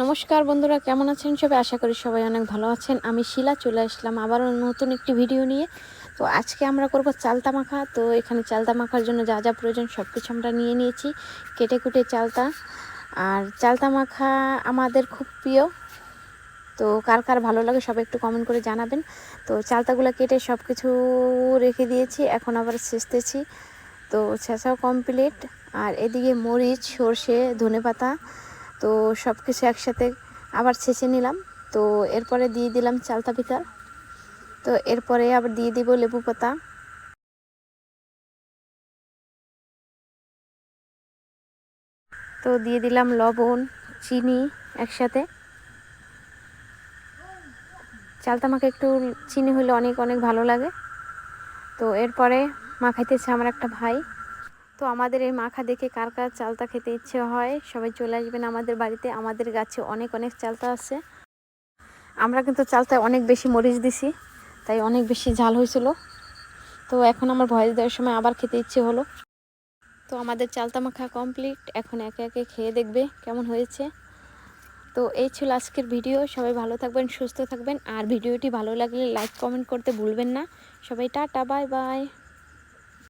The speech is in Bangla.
নমস্কার বন্ধুরা, কেমন আছেন সবাই? আশা করি সবাই অনেক ভালো আছেন। আমি শিলা, চলে আসলাম আবারও নতুন একটি ভিডিও নিয়ে। তো আজকে আমরা করব চালতা মাখা তো এখানে চালতা মাখার জন্য যা যা প্রয়োজন সব কিছু আমরা নিয়ে নিয়েছি। কেটে কুটে চালতা আর চালতা মাখা আমাদের খুব প্রিয়। তো কার কার ভালো লাগে সবাই একটু কমেন্ট করে জানাবেন। তো চালতাগুলো কেটে সব কিছু রেখে দিয়েছি। এখন আবার ছেঁচতেছি। তো ছেঁচাও কমপ্লিট আর এদিকে মরিচ, সর্ষে ধনে পাতা তো সব কিছু একসাথে আবার ছেঁচে নিলাম। তো এরপরে দিয়ে দিলাম চালতা পিঠা। তো এরপরে আবার দিয়ে দিব লেবু পাতা। তো দিয়ে দিলাম লবণ, চিনি একসাথে। চালতা মাখা একটু চিনি হলে অনেক অনেক ভালো লাগে। তো এরপরে মাখাইতেছে আমার একটা ভাই। তো আমাদের এই মাখা দেখে কার কার চালতা খেতে ইচ্ছে হয়? সবাই চলে আসবেন আমাদের বাড়িতে। আমাদের গাছে অনেক অনেক চালতা আছে। আমরা কিন্তু চালতায় অনেক বেশি মরিচ দিছি, তাই অনেক বেশি ঝাল হয়েছিল। তো এখন আমার ভয়েস দেওয়ার সময় আবার খেতে ইচ্ছে হলো। তো আমাদের চালতা মাখা কমপ্লিট। এখন একে একে খেয়ে দেখবে কেমন হয়েছে। তো এই ছিল আজকের ভিডিও। সবাই ভালো থাকবেন, সুস্থ থাকবেন। আর ভিডিওটি ভালো লাগলে লাইক, কমেন্ট করতে ভুলবেন না। সবাই টাটা, বাই বাই।